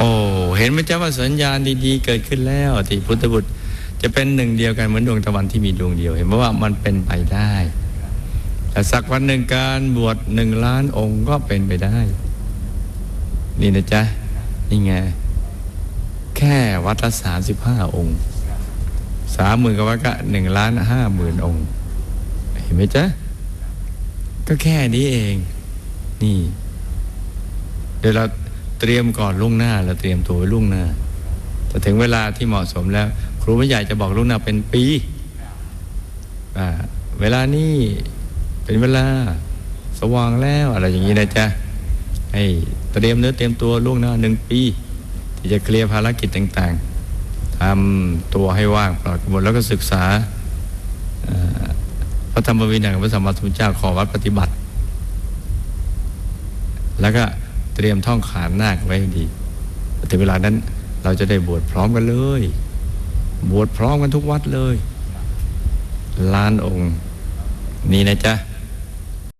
โอ้เห็นไหมจ๊ะว่าสัญญาณดีๆ เกิดขึ้นแล้วที่พุทธบุตรจะเป็นหนึ่งเดียวกันเหมือนดวงตะวันที่มีดวงเดียว เห็นไหมว่ามันเป็นไปได้แต่สักวันหนึ่งการบวชหนึ่งล้านองค์ก็เป็นไปได้ นี่นะจ๊ะนี่ไงแค่วัดละสามสิบห้าองค์สามหมื่นกวัดก็หนึ่งล้านห้าหมื่นองค์ เห็นไหมจ๊ะก็แค่นี้เอง นี่ เดี๋ยวเรา เตรียมก่อนล่วงหน้าเราเตรียมตัวไว้ล่วงหน้าแต่ถึงเวลาที่เหมาะสมแล้ว ครูไม่ใหญ่จะบอกล่วงหน้าเป็นปีอ่าเวลานี้เป็นเวลาสว่างแล้วอะไรอย่างนี้นะจ๊ะให้เตรียมเนื้อเตรียมตัวล่วงหน้าหนึ่งปี ที่จะเคลียร์ภารกิจต่างๆทำตัวให้ว่างปลอดกบวนแล้วก็ศึกษาพระธรรมวินัยของพระสัมมาสัมพุทธเจ้าขอวัดปฏิบัติ แล้วก็ ตรียมท่องขานนาคไว้ให้ดีถึงเวลานั้นเราจะได้บวชพร้อมกันเลย บวชพร้อมกันทุกวัดเลยล้านองค์ นี่นะจ๊ะ